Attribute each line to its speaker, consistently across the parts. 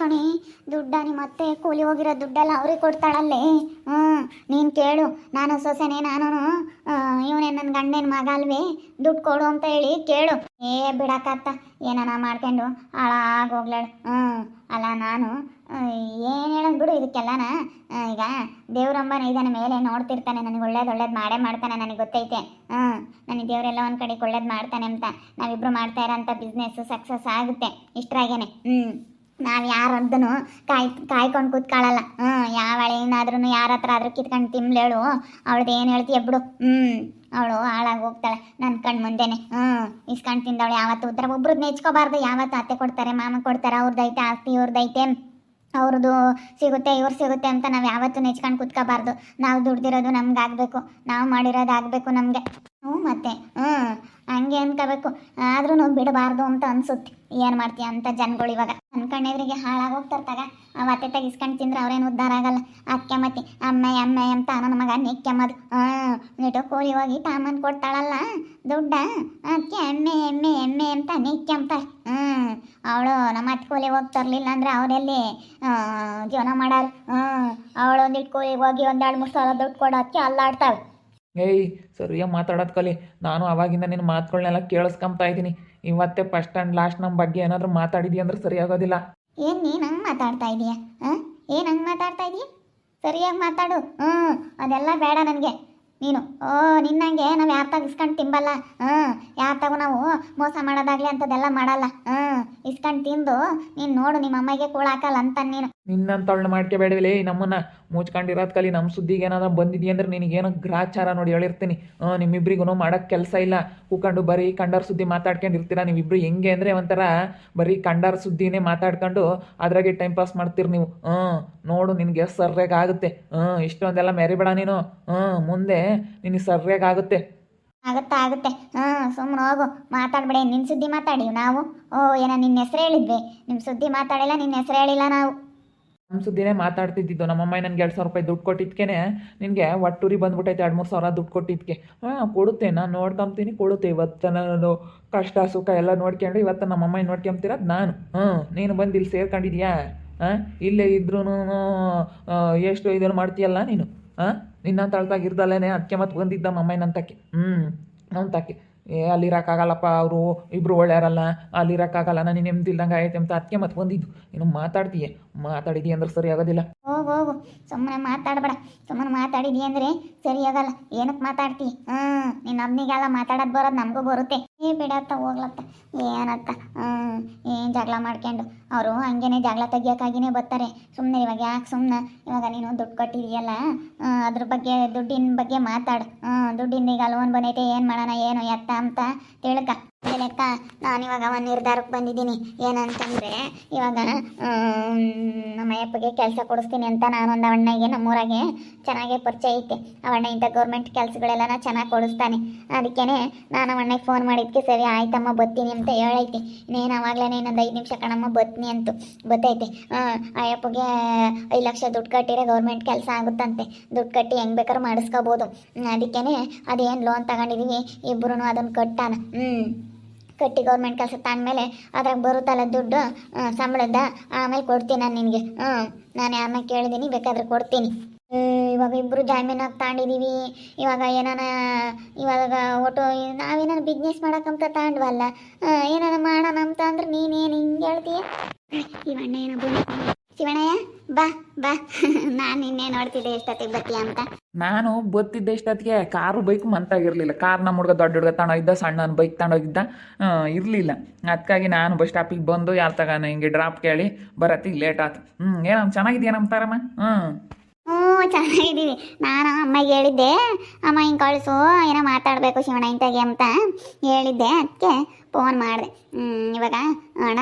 Speaker 1: ಕಣಿ ದುಡ್ಡ ನಿಮ್ಮ ಮತ್ತೆ ಕೂಲಿ ಹೋಗಿರೋ ದುಡ್ಡೆಲ್ಲ ಅವ್ರಿಗೆ ಕೊಡ್ತಾಳಲ್ಲೇ. ಹ್ಞೂ ನೀನು ಕೇಳು. ನಾನು ಸೊಸೆನೆ ನಾನು ಇವನೇ ನನ್ನ ಗಂಡನ ಮಗ ಅಲ್ವೇ. ದುಡ್ಡು ಕೊಡು ಅಂತ ಹೇಳಿ ಕೇಳು. ಏ, ಬಿಡಕತ್ತ. ಏನಾನ ಮಾಡ್ಕೊಂಡು ಹಾಳಾಗೋಗ್ಲಾಳು ಹ್ಞೂ ಅಲ್ಲ ನಾನು ಏನು ಹೇಳೋದು ಬಿಡು ಇದಕ್ಕೆಲ್ಲನ. ಈಗ ದೇವ್ರಂಬನ ಇದನ್ನ ಮೇಲೆ ನೋಡ್ತಿರ್ತಾನೆ, ನನಗೆ ಒಳ್ಳೇದು ಒಳ್ಳೇದು ಮಾಡೇ ಮಾಡ್ತಾನೆ, ನನಗೆ ಗೊತ್ತೈತೆ. ಹ್ಞೂ ನನಗೆ ದೇವರೆಲ್ಲ ಒಂದು ಕಡೆಗೆ ಒಳ್ಳೇದು ಮಾಡ್ತಾನೆ ಅಂತ. ನಾವಿಬ್ಬರು ಮಾಡ್ತಾ ಇರೋಂಥ ಬಿಸ್ನೆಸ್ಸು ಸಕ್ಸಸ್ ಆಗುತ್ತೆ, ಇಷ್ಟರಾಗೇನೆ. ಹ್ಞೂ ನಾವು ಯಾರದ್ದನು ಕಾಯ್, ಕಾಯ್ಕೊಂಡು ಕೂತ್ಕೊಳ್ಳಲ್ಲ ಹ್ಞೂ ಯಾವಳೆ ಏನಾದ್ರೂ ಯಾರ ಹತ್ರ ಆದ್ರೂ ಕಿತ್ಕೊಂಡು ತಿಮ್ಲೇಳು ಅವಳದ್ದು ಏನು ಹೇಳ್ತೀಯ ಬಿಡು. ಹ್ಞೂ ಅವಳು ಹಾಳಾಗಿ ಹೋಗ್ತಾಳೆ ನನ್ನ ಕಣ್ಣು ಮುಂದೆನೆ. ಹ್ಞೂ ಇಸ್ಕೊಂಡು ತಿಂದವಳು ಯಾವತ್ತು ಉತ್ತರ. ಒಬ್ರದ್ದು ನೆಚ್ಕೋಬಾರ್ದು, ಯಾವತ್ತು ಅತ್ತೆ ಕೊಡ್ತಾರೆ, ಮಾಮ ಕೊಡ್ತಾರೆ ಅವ್ರದ್ದೈತೆ ಆಸ್ತಿ ಇವ್ರದ್ದೈತೆ ಅವ್ರದ್ದು ಸಿಗುತ್ತೆ, ಇವ್ರು ಸಿಗುತ್ತೆ ಅಂತ ನಾವು ಯಾವತ್ತೂ ನೆಚ್ಕೊಂಡು ಕೂತ್ಕೋಬಾರ್ದು. ನಾವು ದುಡ್ದಿರೋದು ನಮ್ಗೆ ಆಗಬೇಕು, ನಾವು ಮಾಡಿರೋದು ಆಗಬೇಕು ನಮಗೆ. ಹ್ಞೂ ಮತ್ತೆ ಹ್ಞೂ ಹಂಗೆ ಅನ್ಕೋಬೇಕು. ಆದ್ರೂ ಬಿಡಬಾರ್ದು ಅಂತ ಅನ್ಸುತ್ತೆ. ಏನು ಮಾಡ್ತೀಯ ಅಂತ ಜನಗಳು ಇವಾಗ. ಅನ್ಕೊಂಡೆದ್ರಿಗೆ ಹಾಳಾಗೋಗ್ತಾರೆ ತಗ. ಅವ ಅತ್ತೆ ತೆಗಿಸ್ಕೊಂಡು ತಿಂದ್ರೆ ಅವ್ರೇನು ಉದ್ಧಾರ ಆಗಲ್ಲ. ಅಕ್ಕೆ ಮತ್ತೆ ಅಮ್ಮ ಅಮ್ಮ ಅಂತ ನನ್ನ ಮಗ ನೆಕ್ಕೆಮ್ಮದು ಹಾಂ ಕೋಳಿ ಹೋಗಿ ತಾಮನ್ ಕೊಡ್ತಾಳಲ್ಲ. ದುಡ್ಡ ಅದಕ್ಕೆ ಎಮ್ಮೆ ಎಮ್ಮೆ ಎಮ್ಮೆ ಅಂತ ನೆಕ್ಕೆಂಬ್ತಾಳೆ ಹ್ಞೂ ಅವಳು ನಮ್ಮ ಅತ್ತೆ ಕೋಲಿ ಹೋಗಿ ತರಲಿಲ್ಲ ಅಂದ್ರೆ ಅವರೆಲ್ಲಿ ಜೀವನ ಮಾಡಲ್ಲ ಹ್ಞೂ ಅವಳು ಒಂದಿಟ್ಟು ಕೋಳಿ ಹೋಗಿ ಒಂದೆರಡು ಮೂರು ಸಾವಿರ ದುಡ್ಡು ಕೊಡೋಕ್ಕೆ ಅಲ್ಲಾಡ್ತಾಳೆ.
Speaker 2: ಏಯ್, ಸರಿಯಾಗಿ ಮಾತಾಡೋದು ಕಲಿ. ನಾನು ಅವಾಗಿಂದ ನಿನ್ನ ಮಾತುಗಳನ್ನೆಲ್ಲ ಕೇಳಿಸ್ಕೊಂತಾ ಇದ್ದೀನಿ. ಇವತ್ತೇ ಫಸ್ಟ್ ಆ್ಯಂಡ್ ಲಾಸ್ಟ್ ನಮ್ಮ ಬಗ್ಗೆ ಏನಾದರೂ ಮಾತಾಡಿದಿ ಅಂದ್ರೆ ಸರಿಯಾಗೋದಿಲ್ಲ.
Speaker 1: ಏನು ನೀನು ಹಂಗೆ ಮಾತಾಡ್ತಾ ಇದೀಯ, ಹಾಂ? ಏನು ಹಂಗೆ ಮಾತಾಡ್ತಾ ಇದೀಯ? ಸರಿಯಾಗಿ ಮಾತಾಡು. ಹ್ಞೂ ಅದೆಲ್ಲ ಬೇಡ ನನಗೆ. ನೀನು? ಓ ನಿನ್ನಂಗೆ ನಾವು ಯಾರ ತಾಗ ಇಸ್ಕೊಂಡು ತಿಂಬಲ್ಲ? ಹ್ಞೂ ಯಾರ ತಾಗೂ ನಾವು ಮೋಸ ಮಾಡೋದಾಗ್ಲಿ ಅಂಥದ್ದೆಲ್ಲ ಮಾಡಲ್ಲ. ಹ್ಞೂ ಇಸ್ಕೊಂಡು ತಿಂದು ನೀನು ನೋಡು ನಿಮ್ಮ ಅಮ್ಮಗೆ ಕೂಳ ಹಾಕಲ್ಲ ಅಂತ ನೀನು.
Speaker 2: ನಿನ್ನಂತವಳನ್ನ ಮಾಡ್ಕೋಬೇಡವಿಲೇ ನಮ್ಮನ್ನ ಮುಚ್ಕೊಂಡಿರೋದ್ ಕಲಿ ನಮ್ಮ ಸುದ್ದಿಗೆ ಏನಾದ್ರು ಬಂದಿದ್ದಿ ಅಂದ್ರೆ ನಿನಗೇನೋ ಗ್ರಾಚಾರ ನೋಡಿ ಹೇಳಿರ್ತೀನಿ. ಹಾಂ ನಿಮ್ಮಿಬ್ರಿಗೂ ಮಾಡೋಕ್ಕೆ ಕೆಲಸ ಇಲ್ಲ. ಕೂಕೊಂಡು ಬರೀ ಕಂಡರ್ ಸುದ್ದಿ ಮಾತಾಡ್ಕೊಂಡು ಇರ್ತೀರಾ ನೀವಿಬ್ರು ಹೆಂಗೆ ಅಂದರೆ ಒಂಥರ ಬರೀ ಕಂಡರ್ ಸುದ್ದಿನೇ ಮಾತಾಡ್ಕೊಂಡು ಅದ್ರಾಗೆ ಟೈಮ್ ಪಾಸ್ ಮಾಡ್ತೀರಿ ನೀವು. ಹ್ಞೂ ನೋಡು ನಿನಗೆ ಸರ್ಯಾಗಿ ಆಗುತ್ತೆ. ಹ್ಞೂ ಇಷ್ಟೊಂದೆಲ್ಲ ಮೆರಿಬೇಡ ನೀನು. ಹ್ಞೂ ಮುಂದೆ ನಿನಗೆ ಸರಿಯಾಗಿ ಆಗುತ್ತೆ.
Speaker 1: ಆಗುತ್ತೆ ಆಗುತ್ತೆ. ಹಾ ಸುಮ್ಮನೆ ಹೋಗು. ಮಾತಾಡ್ಬೇಡ. ನಿನ್ನ ಸುದ್ದಿ ಮಾತಾಡಿ ನಾವು. ಓ ಏನ ನಿನ್ನ ಹೆಸರು ಹೇಳಿದ್ವಿ. ನಿಮ್ಮ ಸುದ್ದಿ ಮಾತಾಡಿಲ್ಲ ನಿನ್ನ ಹೆಸರು ಹೇಳಿಲ್ಲ ನಾವು.
Speaker 2: ನಮ್ಮ ಸುದ್ದಿನೇ ಮಾತಾಡ್ತಿದ್ದಿದ್ದು. ನಮ್ಮಮ್ಮ ನನಗೆ ಎರಡು ಸಾವಿರ ರೂಪಾಯಿ ದುಡ್ಡು ಕೊಟ್ಟಿದ್ಕೇನೆ ನಿನಗೆ ಒಟ್ಟೂರಿ ಬಂದ್ಬಿಟ್ಟೈತೆ ಎರಡು ಮೂರು ಸಾವಿರ ದುಡ್ಡು ಕೊಟ್ಟಿದ್ಕೆ. ಹಾಂ ಕೊಡುತ್ತೆ. ನಾನು ನೋಡ್ಕೊಂತೀನಿ ಕೊಡುತ್ತೆ. ಇವತ್ತು ನಾನು ಕಷ್ಟ ಸುಖ ಎಲ್ಲ ನೋಡ್ಕೊಂಡು ಇವತ್ತು ನಮ್ಮಮ್ಮ ನೋಡ್ಕೊಂತಿರೋದು ನಾನು. ಹ್ಞೂ ನೀನು ಬಂದು ಇಲ್ಲಿ ಸೇರ್ಕೊಂಡಿದ್ಯಾ? ಹಾಂ ಇಲ್ಲೇ ಇದ್ರೂ ಎಷ್ಟು ಇದನ್ನು ಮಾಡ್ತೀಯಲ್ಲ ನೀನು? ಹಾಂ? ನಿನ್ನಂತ ಅಳ್ತಾಗ ಇರ್ದಲ್ಲೇನೆ. ಅದಕ್ಕೆ ಮತ್ತೆ ಬಂದಿದ್ದ ಮಮ್ಮಯ್ಯನಂತಕ್ಕೆ ಹ್ಞೂ ನಮ್ತಕ್ಕೆ ಏ ಅಲ್ಲಿರೋಕ್ಕಾಗಲ್ಲಪ್ಪ ಅವರು ಇಬ್ಬರು ಒಳ್ಳೆಯರಲ್ಲ. ಅಲ್ಲಿರೋಕ್ಕಾಗಲ್ಲ ನಾನು ನೆಮ್ಮದಿಲ್ದಂಗೆ ಆಯ್ತು ಅಂತ ಅದಕ್ಕೆ ಮತ್ತೆ ಬಂದಿದ್ದು. ಇನ್ನು ಮಾತಾಡ್ತೀಯ. ಮಾತಾಡಿದಿ ಅಂದ್ರೆ ಸರಿ ಆಗೋದಿಲ್ಲ.
Speaker 1: ಓ ಓ ಸುಮ್ಮನೆ ಮಾತಾಡಬೇಡ. ಸುಮ್ಮನೆ ಮಾತಾಡಿದಿ ಅಂದ್ರೆ ಸರಿ ಆಗಲ್ಲ. ಏನಕ್ಕೆ ಮಾತಾಡ್ತಿ? ಹ್ಞೂ ನಿನ್ನ ಅಮ್ಮಿಗೆಲ್ಲ ಮಾತಾಡೋದು ಬರೋದು ನಮಗೂ ಬರುತ್ತೆ. ಏ ಬಿಡತ್ತ ಹೋಗ್ಲತ್ತ. ಏನತ್ತ? ಏನು ಜಗಳ ಮಾಡ್ಕೊಂಡು ಅವರು ಹಂಗೇನೆ ಜಗಳ ತೆಗಿಯೋಕ್ಕಾಗಿನೇ ಬರ್ತಾರೆ ಸುಮ್ಮನೆ ಇವಾಗ ಯಾಕೆ ಸುಮ್ಮನೆ ಇವಾಗ ನೀನು ದುಡ್ಡು ಕೊಟ್ಟಿದೆಯಲ್ಲ ಅದ್ರ ಬಗ್ಗೆ, ದುಡ್ಡಿನ ಬಗ್ಗೆ ಮಾತಾಡು. ದುಡ್ಡಿಂದ ಈಗ ಲೋನ್ ಬಂದೈತೆ, ಏನು ಮಾಡೋಣ, ಏನು ಎತ್ತ ಅಂತ ತಿಳ್ಕ. ನಾನು ಇವಾಗ ಒಂದು ನಿರ್ಧಾರಕ್ಕೆ ಬಂದಿದ್ದೀನಿ. ಏನಂತಂದರೆ, ಇವಾಗ ನಮ್ಮ ಅಯ್ಯಪ್ಪಗೆ ಕೆಲಸ ಕೊಡಿಸ್ತೀನಿ ಅಂತ ನಾನೊಂದು ಅವಣ್ಣಗೆ, ನಮ್ಮೂರಾಗೆ ಚೆನ್ನಾಗೆ ಪರಿಚಯ ಐತೆ. ಅವಣ್ಣ ಇಂಥ ಗೌರ್ಮೆಂಟ್ ಕೆಲಸಗಳೆಲ್ಲ ಚೆನ್ನಾಗಿ ಕೊಡಿಸ್ತಾನೆ. ಅದಕ್ಕೇ ನಾನು ಅವಣ್ಣಗೆ ಫೋನ್ ಮಾಡಿದ್ದಕ್ಕೆ ಸರಿ ಆಯ್ತಮ್ಮ ಬತ್ತೀನಿ ಅಂತ ಹೇಳೈತಿ. ಇನ್ನೇನು ಅವಾಗಲೇ ಇನ್ನೊಂದು ಐದು ನಿಮಿಷ ಕಣಮ್ಮ ಬತ್ತೀನಿ ಅಂತ. ಬತ್ತೈತೆ ಹಾಂ ಅಯ್ಯಪ್ಪಗೆ ಐದು ಲಕ್ಷ ದುಡ್ಡು ಕಟ್ಟಿದ್ರೆ ಗೌರ್ಮೆಂಟ್ ಕೆಲಸ ಆಗುತ್ತಂತೆ. ದುಡ್ಡು ಕಟ್ಟಿ ಹೆಂಗೆ ಬೇಕಾದ್ರೂ ಮಾಡಿಸ್ಕೋಬೋದು. ಅದಕ್ಕೇ ಅದೇನು ಲೋನ್ ತಗೊಂಡಿದ್ದೀವಿ ಇಬ್ಬರೂ ಅದನ್ನು ಕಟ್ಟಾನ. ಹ್ಞೂ ಕಟ್ಟಿ ಗೌರ್ಮೆಂಟ್ ಕೆಲಸ ತಂದಮೇಲೆ ಅದ್ರಾಗ ಬರುತ್ತಲ್ಲ ದುಡ್ಡು ಸಂಬಳದ, ಆಮೇಲೆ ಕೊಡ್ತೀನಿ ನಾನು ನಿನಗೆ. ಹ್ಞೂ ನಾನು ಯಾರನ್ನ ಕೇಳಿದ್ದೀನಿ ಬೇಕಾದ್ರೆ ಕೊಡ್ತೀನಿ. ಇವಾಗ ಇಬ್ಬರು ಜಾಮೀನಾಗಿ ತಗೊಂಡಿದ್ದೀವಿ ಇವಾಗ ಏನಾನ, ಇವಾಗ ಒಟ್ಟು ನಾವೇನಾನ ಬಿಸ್ನೆಸ್ ಮಾಡೋಕ್ಕಂತ ತಗೊಂಡ್ವಲ್ಲ ಏನಾರ ಮಾಡೋಣ ಅಂತ ಅಂದ್ರೆ ನೀನೇನು ಹಿಂಗೆ ಹೇಳ್ತೀಯ? ಇವಣ್ಣ ಏನೋ ಶಿವಣ್ಣಯ್ಯ? ಬಾ ಬಾ. ನಾನು ನಿನ್ನೆ ನೋಡ್ತಿದ್ದೆ ಎಷ್ಟೊತ್ತಿಗೆ ಬತ್ತೀಯ ಅಂತ.
Speaker 2: ನಾನು ಬತ್ತಿದ್ದೆ ಇಷ್ಟೊತ್ತಿಗೆ ಕಾರು ಬೈಕ್ ಮಂತಾಗಿರ್ಲಿಲ್ಲ. ಕಾರ್ ನಮ್ಮ ಹುಡುಗ ದೊಡ್ಡ ಹುಡುಗ ತಗೊಂಡೋಗಿದ್ದ ಸಣ್ಣ ಬೈಕ್ ತಗೊಂಡೋಗಿದ್ದ. ಇರಲಿಲ್ಲ. ಅದಕ್ಕಾಗಿ ನಾನು ಬಸ್ ಸ್ಟಾಪಿಗೆ ಬಂದು ಯಾರು ತಗೋಣ ಹಿಂಗೆ ಡ್ರಾಪ್ ಕೇಳಿ ಬರತ್ತಿ ಲೇಟ್ ಆಯ್ತು ಹ್ಞೂ ಏನಮ್ಮ ಚೆನ್ನಾಗಿದ್ಯಾ ನಮ್ಮ ತಾರಮ್ಮ? ಹ್ಞೂ
Speaker 1: ಹ್ಞೂ ಚೆನ್ನಾಗಿದ್ದೀವಿ. ನಾನು ಅಮ್ಮಗೆ ಹೇಳಿದ್ದೆ ಅಮ್ಮ ಹಿಂಗೆ ಕಳಿಸು ಏನೋ ಮಾತಾಡಬೇಕು ಶಿವಣ್ಣ ಇಂತಾಗೆ ಅಂತ ಹೇಳಿದ್ದೆ. ಅದಕ್ಕೆ ಫೋನ್ ಮಾಡಿದೆ. ಇವಾಗ ಅಣ್ಣ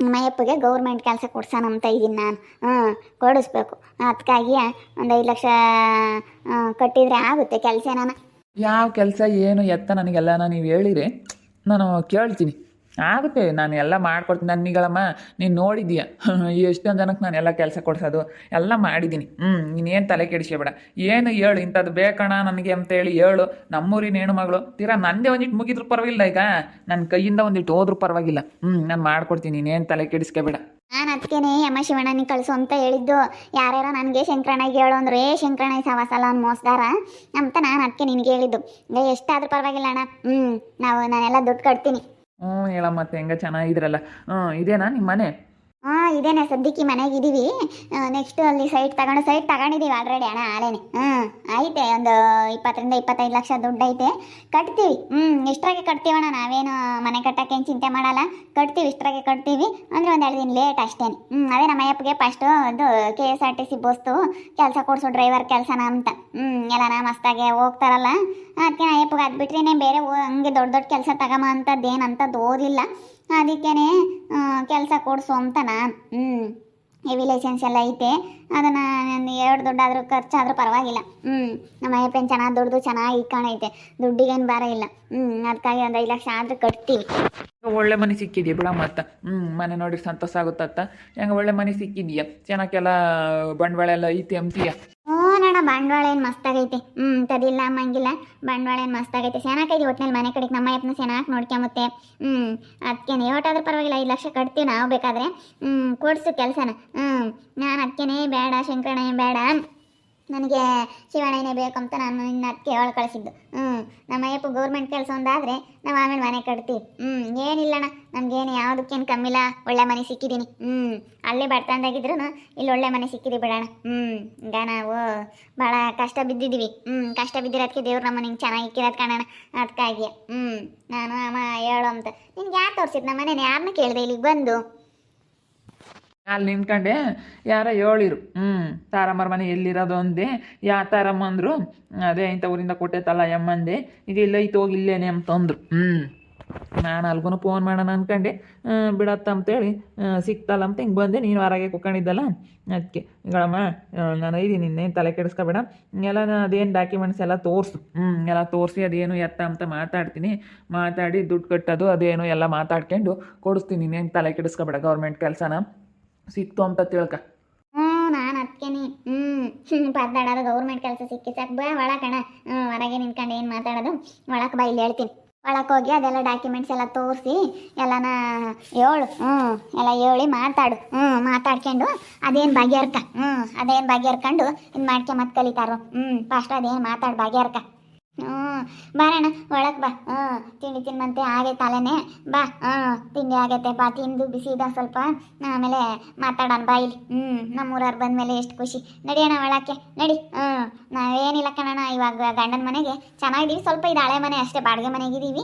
Speaker 1: ಮಯ್ಯಪ್ಪಗೆ ಗೌರ್ಮೆಂಟ್ ಕೆಲಸ ಕೊಡ್ಸೋಣ ಅಂತ ಇದ್ದೀನಿ ನಾನು. ಹ್ಞೂ, ಕೊಡಿಸ್ಬೇಕು. ಅದಕ್ಕಾಗಿ ಒಂದು ಐದು ಲಕ್ಷ ಕಟ್ಟಿದರೆ ಆಗುತ್ತೆ ಕೆಲಸ ನಾನು
Speaker 2: ಯಾವ ಕೆಲಸ ಏನು ಎತ್ತ ನನಗೆಲ್ಲ ನೀವು ಹೇಳಿರಿ, ನಾನು ಕೇಳ್ತೀನಿ. ಆಗುತ್ತೆ, ನಾನು ಎಲ್ಲ ಮಾಡ್ಕೊಡ್ತೀನಿ. ನನ್ನಿಗಳಮ್ಮ ನೀನು ನೋಡಿದೀಯ ಎಷ್ಟೊಂದು ಜನಕ್ಕೆ ನಾನು ಎಲ್ಲ ಕೆಲಸ ಕೊಡ್ಸೋದು? ಎಲ್ಲ ಮಾಡಿದ್ದೀನಿ. ಹ್ಞೂ ನೀನೇನು ತಲೆ ಕೆಡಿಸ್ಕೋಬೇಡ ಏನು ಹೇಳು, ಇಂಥದ್ದು ಬೇಕಣ ನನಗೆ ಅಂತೇಳಿ ಹೇಳು. ನಮ್ಮೂರಿನ ಹೆಣ್ಣು ಮಗಳು ತೀರಾ ನಂದೇ ಒಂದಿಟ್ಟು ಮುಗಿದ್ರು ಪರವಾಗಿಲ್ಲ ಈಗ. ನನ್ನ ಕೈಯಿಂದ ಒಂದಿಟ್ಟು ಹೋದ್ರೂ ಪರವಾಗಿಲ್ಲ. ಹ್ಞೂ ನಾನು ಮಾಡ್ಕೊಡ್ತೀನಿ ನೀನೇನು ತಲೆ ಕೆಡಿಸ್ಕೋಬೇಡ.
Speaker 1: ನಾನು ಅದಕ್ಕೇನೆ ಯಮ ಶಿವಣ್ಣನಿಗೆ ಕಳಿಸು ಅಂತ ಹೇಳಿದ್ದು. ಯಾರ್ಯಾರ ನನಗೆ ಶಂಕರಣ್ಣಗೆ ಹೇಳು ಅಂದ್ರೆ, ಏ ಶಂಕರಣ್ಣ ಸವಾಸಲ್ಲ ಅವ್ನು ಮೋಸ್ದಾರ ಅಂತ ನಾನು ಅದಕ್ಕೆ ನಿನಗೆ ಹೇಳಿದ್ದು. ಎಷ್ಟಾದ್ರೂ ಪರವಾಗಿಲ್ಲ ಅಣ್ಣ. ಹ್ಞೂ ನಾವು ನಾನೆಲ್ಲ ದುಡ್ಡು ಕಟ್ತೀನಿ.
Speaker 2: ಹ್ಞೂ ಹೇಳಮ್ಮ ಮತ್ತೆ ಹೆಂಗ ಚೆನ್ನಾಗಿದ್ರಲ್ಲ. ಹ್ಞೂ ಇದೇನಾ ನಿಮ್ಮ ಮನೆ?
Speaker 1: ಹಾಂ ಇದೇನೆ, ಸದ್ಯಕ್ಕೆ ಮನೆಗೆ ಇದೀವಿ. ನೆಕ್ಸ್ಟ್ ಅಲ್ಲಿ ಸೈಟ್ ತಗೊಂಡು ಸೈಟ್ ತಗೊಂಡಿದ್ದೀವಿ ಆಲ್ರೆಡಿ ಅಣ್ಣ ಆಲೇನೆ ಹ್ಞೂ ಐತೆ ಒಂದು ಇಪ್ಪತ್ತರಿಂದ ಇಪ್ಪತ್ತೈದು ಲಕ್ಷ ದುಡ್ಡು ಐತೆ ಕಟ್ತೀವಿ. ಹ್ಞೂ ಇಷ್ಟರಾಗೆ ಕಟ್ತೀವಣ್ಣ ನಾವೇನು ಮನೆ ಕಟ್ಟಕ್ಕೆ ಏನು ಚಿಂತೆ ಮಾಡಲ್ಲ. ಕಟ್ತೀವಿ, ಇಷ್ಟರಾಗೆ ಕಟ್ತೀವಿ. ಅಂದರೆ ಒಂದು ಎರಡು ದಿನ ಲೇಟ್ ಅಷ್ಟೇ ಹ್ಞೂ ಅದೇ ನಮ್ಮ ಅಯ್ಯಪ್ಪಗೆ ಫಸ್ಟು ಅದು K S R T C ಬಸ್ತು ಕೆಲಸ ಕೊಡಿಸು ಡ್ರೈವರ್ ಕೆಲಸನ ಅಂತ. ಹ್ಞೂ ಎಲ್ಲನ ಮಸ್ತಾಗೆ ಹೋಗ್ತಾರಲ್ಲ. ಅದಕ್ಕೆ ಅಯ್ಯಪ್ಪಗೆ ಅದು ಬಿಟ್ಟರೆ ಬೇರೆ ಹಂಗೆ ದೊಡ್ಡ ದೊಡ್ಡ ಕೆಲಸ ತಗೊಂಬ ಅಂಥದ್ದು ಏನು ಅಂಥದ್ದು ಓದಿಲ್ಲ. ಅದಕ್ಕೇನೆ ಕೆಲಸ ಕೊಡಿಸು ಅಂತ ನಾನು ಹ್ಞೂ ಹೆವಿ ಲೈಸೆನ್ಸ್ ಎಲ್ಲ ಐತೆ. ಅದನ್ನು ನಾನು ಎರಡು ದುಡ್ಡಾದರೂ ಖರ್ಚಾದರೂ ಪರವಾಗಿಲ್ಲ. ಹ್ಞೂ ನಮ್ಮ ಅಯ್ಯಪ್ಪನ ಚೆನ್ನಾಗಿ ದುಡ್ದು ಚೆನ್ನಾಗಿ ಇಟ್ಕೊಂಡೈತೆ ದುಡ್ಡಿಗೇನು ಭಾರ ಇಲ್ಲ. ಹ್ಞೂ ಅದಕ್ಕಾಗಿ ಒಂದು ಐದು ಲಕ್ಷ ಆದರೂ ಕಟ್ತೀವಿ.
Speaker 2: ಒಳ್ಳೆ ಮನೆ ಸಿಕ್ಕಿದ್ಯಾ ಬಿಡ ಮತ್ತೆ ಹ್ಞೂ ಮನೆ ನೋಡಿ ಸಂತೋಷ ಆಗುತ್ತತ್ತ? ಹೆಂಗೆ ಒಳ್ಳೆ ಮನೆ ಸಿಕ್ಕಿದ್ಯಾ? ಚೆನ್ನಾಗೆಲ್ಲ ಬಂಡವಾಳ ಎಲ್ಲ ಐತಿ ಅಂತೀಯ?
Speaker 1: ನೋಡ ಬಂಡವಾಳ ಏನು ಮಸ್ತಾಗೈತೆ ಹ್ಞೂ ತದಿಲ್ಲ ಅಮ್ಮಂಗಿಲ್ಲ ಬಂಡವಾಳ ಏನು ಮಸ್ತಾಗೈತೆ ಚೆನ್ನಾಗೈತಿ ಒಟ್ಟಿನಲ್ಲಿ ಮನೆ ಕಡೆಗೆ ನಮ್ಮ ಯತ್ನ ಸೇನಾಕ್ ನೋಡ್ಕೊಂಬತ್ತೆ ಹ್ಞೂ ಅದಕ್ಕೇನೆ ಒಟ್ಟಾದ್ರೂ ಪರವಾಗಿಲ್ಲ, ಐದು ಲಕ್ಷ ಕಟ್ತೀವಿ ನಾವು ಬೇಕಾದ್ರೆ. ಹ್ಞೂ ಕೊಡಿಸು ಕೆಲಸನ. ಹ್ಞೂ ನಾನು ಅದಕ್ಕೇನೆ ಬೇಡ, ಶಂಕರಣ್ಣ ಬೇಡ. ನನಗೆ ಶಿವಣ್ಣನೇ ಬೇಕಂತ ನಾನು ನಿನ್ನ ಅದಕ್ಕೆ ಹೇಳಿ ಕಳಿಸಿದ್ದು. ಹ್ಞೂ ನಮ್ಮ ಅಯ್ಯಪ್ಪ ಗೌರ್ಮೆಂಟ್ ಕೆಲಸ ಒಂದಾದರೆ ನಾವು ಆಮೇಲೆ ಮನೆ ಕಟ್ತೀವಿ. ಹ್ಞೂ ಏನಿಲ್ಲಣ್ಣ, ನಮಗೇನು ಯಾವುದಕ್ಕೇನು ಕಮ್ಮಿಲ್ಲ, ಒಳ್ಳೆ ಮನೆ ಸಿಕ್ಕಿದ್ದೀನಿ ಹ್ಞೂ ಅಲ್ಲೇ ಬಡ್ತಂದಾಗಿದ್ರು ಇಲ್ಲಿ ಒಳ್ಳೆ ಮನೆ ಸಿಕ್ಕಿದೆ ಬಿಡೋಣ. ಹ್ಞೂ ಈಗ ನಾವು ಭಾಳ ಕಷ್ಟ ಬಿದ್ದಿದ್ದೀವಿ. ಹ್ಞೂ ಕಷ್ಟ ಬಿದ್ದಿರೋದಕ್ಕೆ ದೇವ್ರು ನಮ್ಮ ನಿಂಗೆ ಚೆನ್ನಾಗಿ ಇಕ್ಕಿರೋದು ಕಾಣೋಣ ಅದಕ್ಕಾಗಿ ಹ್ಞೂ ನಾನು ಅಮ್ಮ ಹೇಳು ಅಂತ. ನಿನ್ಗೆ ಯಾರು ತೋರಿಸಿದ್ದು? ನಮ್ಮ ಮನೇನ ಯಾರನ್ನ ಕೇಳಿದೆ ಇಲ್ಲಿಗೆ ಬಂದು?
Speaker 2: ಅಲ್ಲಿ ನಿಂತ್ಕೊಂಡೆ, ಯಾರ ಹೇಳಿರು ಹ್ಞೂ ತಾರಮ್ಮರ ಮನೆ ಎಲ್ಲಿರೋದು ಅಂದೆ. ಯಾ ತಾರಮ್ಮ ಅಂದರು, ಅದೇ ಇಂಥ ಊರಿಂದ ಕೊಟ್ಟೈತಲ್ಲ ಎಮ್ಮಂದೆ ಇದು ಇತ್ತು, ಹೋಗಿ ಇಲ್ಲೇನೆ ಅಂತಂದ್ರು ಹ್ಞೂ ನಾನು ಅಲ್ಗೂ ಫೋನ್ ಮಾಡೋಣ ಅಂದ್ಕೊಂಡೆ ಬಿಡತ್ತ ಅಂತೇಳಿ ಸಿಕ್ತಲ್ಲ ಅಂತ ಹಿಂಗೆ ಬಂದೆ. ನೀನು ಹೊರಗೆ ಕುಕ್ಕೊಂಡಿದ್ದಲ್ಲ? ಅದಕ್ಕೆ ಗಳಮ್ಮ ನಾನು ಐದಿ ಇನ್ನೇನು ತಲೆ ಕೆಡಿಸ್ಕೊಬೇಡ. ಎಲ್ಲ ಅದೇನು ಡಾಕ್ಯುಮೆಂಟ್ಸ್ ಎಲ್ಲ ತೋರಿಸು. ಹ್ಞೂ ಎಲ್ಲ ತೋರಿಸಿ ಅದೇನು ಎತ್ತ ಅಂತ ಮಾತಾಡ್ತೀನಿ. ಮಾತಾಡಿ ದುಡ್ಡು ಕಟ್ಟೋದು, ಅದೇನು ಎಲ್ಲ ಮಾತಾಡ್ಕೊಂಡು ಕೊಡಿಸ್ತೀನಿ. ಇನ್ನೇನು ತಲೆ ಕೆಡಿಸ್ಕೊಬೇಡ ಗೌರ್ಮೆಂಟ್ ಕೆಲಸನ. ಸಿಕ್ತು ಅಂತ ತಿಳ್ಕ.
Speaker 1: ಹ್ಞೂ, ನಾನು ಅದಕ್ಕೇನೆ ಹ್ಞೂ ಪದ್ದಾಡೋದು ಗೌರ್ಮೆಂಟ್ ಕೆಲಸ ಸಿಕ್ಕಿ ಸಾಕು. ಬಾ ಒಳಕಣ ಹ್ಞೂ, ಹೊರಗೆ ನಿಂತ್ಕೊಂಡು ಏನು ಮಾತಾಡೋದು? ಒಳಕ್ಕೆ ಬಾ, ಇಲ್ಲಿ ಹೇಳ್ತೀನಿ. ಒಳಕ್ಕೆ ಹೋಗಿ ಅದೆಲ್ಲ ಡಾಕ್ಯುಮೆಂಟ್ಸ್ ಎಲ್ಲ ತೋರಿಸಿ, ಎಲ್ಲನ ಹೇಳು. ಹ್ಞೂ, ಎಲ್ಲ ಹೇಳಿ ಮಾತಾಡು. ಹ್ಞೂ, ಮಾತಾಡ್ಕೊಂಡು ಅದೇನು ಬಗೆಹರ್ಕ ಹ್ಞೂ, ಅದೇನು ಬಗೆಹರ್ಕೊಂಡು ಇದು ಮಾಡ್ಕೆ ಮತ್ತೆ ಕಲಿತಾರೋ ಹ್ಞೂ, ಫಸ್ಟ್ ಅದೇನು ಮಾತಾಡು ಬಗೆಹರ್ಕ ಹ್ಞೂ ಬಾರಣ್ಣ ಒಳಗೆ ಬಾ. ಹ್ಞೂ ತಿಂಡಿ ಮಂತೆ ಆಗೈತೆ ಅಲ್ಲೇ ಬಾ ಹ್ಞೂ ತಿಂಡಿ ಆಗೈತೆ, ಬಾ, ತಿಂದು ಬಿಸಿ ಇದ ಸ್ವಲ್ಪ. ಆಮೇಲೆ ಮಾತಾಡೋಣ, ಬಾ ಇಲ್ಲಿ. ಹ್ಞೂ ನಮ್ಮೂರವ್ರು ಬಂದಮೇಲೆ ಎಷ್ಟು ಖುಷಿ. ನಡಿಯೋಣ ಒಳಕ್ಕೆ. ನಡಿ. ಹ್ಞೂ ನಾವೇನಿಲ್ಲ ಕಣಣ್ಣ, ಇವಾಗ ಗಂಡನ ಮನೆಗೆ. ಚೆನ್ನಾಗಿದ್ದೀವಿ, ಸ್ವಲ್ಪ ಇದು ಹಳೆ ಮನೆ ಅಷ್ಟೇ, ಬಾಡಿಗೆ ಮನೆಗಿದ್ದೀವಿ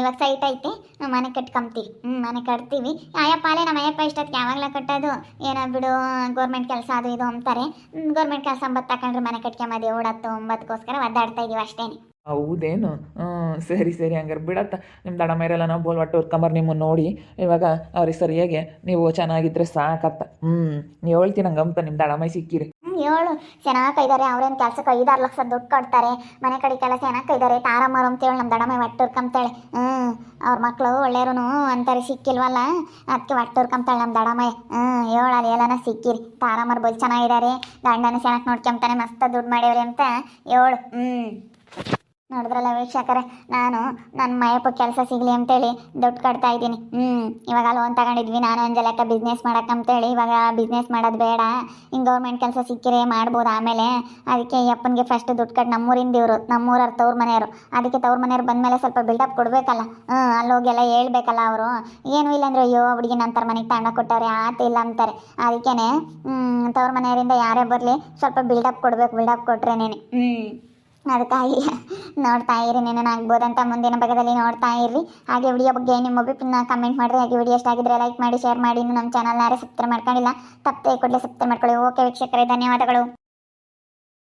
Speaker 1: ಇವಾಗ ಸೈಟ್ ಐತೆ. ಮನೆ ಕಟ್ಕೊಂತೀವಿ ಹ್ಞೂ ಮನೆ ಕಟ್ತೀವಿ. ಅಯ್ಯಪ್ಪ ಅಲ್ಲೇ ನಮ್ಮ ಅಯ್ಯಪ್ಪ, ಇಷ್ಟೊತ್ತಿಗೆ ಯಾವಾಗಲ ಕಟ್ಟೋದು. ಏನೋ ಬಿಡು ಗೌರ್ಮೆಂಟ್ ಕೆಲಸ ಅದು ಇದು ಅಂತಾರೆ. ಗೌರ್ಮೆಂಟ್ ಕೆಲಸ ಅಂಬತ್ತು ಮನೆ ಕಟ್ಕೊಂಬದಿ ಓಡತ್ತು ಒಂಬತ್ತಕ್ಕೋಸ್ಕರ ಒದ್ದಾಡ್ತಾ ಇದೀವಿ ಅಷ್ಟೇನೆ
Speaker 2: ಹೌದೇನು? ಹ್ಮ್ ಸರಿ ಸರಿ ಹಂಗಾರೆ ಬಿಡತ್ತ. ನಿಮ್ಮ ದಡ ಮೇರೆಲ್ಲ ನಾವು ಬೋಲ್ ಒಟ್ಟು ಹೊರ್ಕೊಂಬರ್ ನಿಮ್ಮನ್ನು ನೋಡಿ ಇವಾಗ ಅವ್ರಿಗೆ ಸರಿಯಾಗಿ ನೀವು ಚೆನ್ನಾಗಿದ್ರೆ ಸಾಕತ್ತ. ಹ್ಞೂ ಹೇಳ್ತೀನಿ ಹಂಗಂತ ನಿಮ್ಮ ದಡ ಮೈ ಸಿಕ್ಕಿರಿ.
Speaker 1: ಹ್ಮ್, ಏಳು ಚೆನ್ನಾಗಿ ಕೈದಾರೆ ಅವ್ರೇನು ಕೆಲ್ಸಕ್ಕೆ ಐದಾರು ಲಕ್ಷ ದುಡ್ಡು ಕೊಡ್ತಾರೆ. ಮನೆ ಕಡೆ ಕೆಲಸ ಚೆನ್ನಾಗಿ ಕೈದಾರೆ ತಾರಮ್ಮರು ಅಂತೇಳಿ ನಮ್ಮ ದಡಮೈ ಒಟ್ಟುರ್ಕಂತಾಳೆ ಹ್ಮ್ ಅವ್ರ ಮಕ್ಕಳು ಒಳ್ಳೇರು ಅಂತಾರೆ ಸಿಕ್ಕಿಲ್ವಲ್ಲ? ಅದಕ್ಕೆ ಒಟ್ಟುರ್ಕಂತಾಳೆ ನಮ್ಮ ದಡಮ್ಮ ಹ್ಮ್ ಹೇಳು ಅಲ್ಲಿ ಎಲ್ಲನ ಸಿಕ್ಕಿರಿ. ತಾರಮ್ಮರು ಬಲ್ ಚೆನ್ನಾಗಿದ್ದಾರೆ ಗಂಡನ ಚೆನ್ನಾಗಿ ನೋಡ್ಕೊಂತಾನೆ ಮಸ್ತ ದುಡ್ಡು ಮಾಡ್ಯವ್ರಿ ಅಂತ ಹೇಳು. ಹ್ಞೂ. ನೋಡಿದ್ರಲ್ಲ ವೀಕ್ಷಕರೇ, ನಾನು ನನ್ನ ಮಯಪ್ಪ ಕೆಲಸ ಸಿಗಲಿ ಅಂತೇಳಿ ದುಡ್ಡು ಕಟ್ತಾ ಇದ್ದೀನಿ. ಹ್ಞೂ ಇವಾಗ ಲೋನ್ ತಗೊಂಡಿದ್ವಿ, ನಾನು ಒಂದು ಲೆಕ್ಕ ಬಿಸ್ನೆಸ್ ಹೇಳಿ ಇವಾಗ ಬಿಸ್ನೆಸ್ ಮಾಡೋದು ಬೇಡ. ಹಿಂಗೆ ಗೌರ್ಮೆಂಟ್ ಕೆಲಸ ಸಿಕ್ಕಿರೆ ಮಾಡ್ಬೋದು ಆಮೇಲೆ. ಅದಕ್ಕೆ ಈ ಅಪ್ಪನಿಗೆ ಫಸ್ಟ್ ದುಡ್ಡು ಕಟ್ಟು ನಮ್ಮೂರಿಂದ ಇವರು, ನಮ್ಮೂರವ್ರು ತವ್ರ ಮನೆಯವರು. ಅದಕ್ಕೆ ತವ್ರ ಮನೆಯವ್ರು ಬಂದಮೇಲೆ ಸ್ವಲ್ಪ ಬಿಲ್ಡಪ್ ಕೊಡಬೇಕಲ್ಲ. ಹ್ಞೂ ಅಲ್ಲೋಗೆಲ್ಲ ಹೇಳ್ಬೇಕಲ್ಲ ಅವರು. ಏನೂ ಇಲ್ಲಾಂದ್ರೆ ಅಯ್ಯೋ ಹುಡುಗಿ ನಂತರ ಮನೆಗೆ ತಾಂಡ ಕೊಟ್ಟವ್ರೆ, ಆತ ಇಲ್ಲ ಅಂತಾರೆ. ಅದಕ್ಕೇ ತವ್ರ ಮನೆಯವರಿಂದ ಯಾರೇ ಬರಲಿ, ಸ್ವಲ್ಪ ಬಿಲ್ಡಪ್ ಕೊಡ್ಬೇಕು ಬಿಲ್ಡಪ್ ನೀನು ಹ್ಞೂ ಅದಕ್ಕಾಗಿ ನೋಡ್ತಾ ಇರಿ ಆಗ್ಬೋದಂತ ಮುಂದಿನ ಭಾಗದಲ್ಲಿ ನೋಡ್ತಾ ಇರ್ರಿ. ಹಾಗೆ ವಿಡಿಯೋ ಬಗ್ಗೆ ನಿಮ್ಮ ಅಭಿಪ್ರಾಯ ಕಮೆಂಟ್ ಮಾಡಿದ್ರೆ ಹಾಗೆ ವಿಡಿಯೋ ಎಷ್ಟಾಗಿದ್ರೆ ಲೈಕ್ ಮಾಡಿ ಶೇರ್ ಮಾಡಿ. ಇನ್ನು ನಮ್ಮ ಯಾರು ಸಬ್ಸ್ಕ್ರೈಬ್ ಮಾಡ್ಕೊಂಡಿಲ್ಲ, ತಪ್ಪದೆ ಕೂಡಲೇ ಸಬ್ಸ್ಕ್ರೈಬ್ ಮಾಡ್ಕೊಳ್ಳಿ. ಓಕೆ ವೀಕ್ಷಕರೇ, ಧನ್ಯವಾದಗಳು.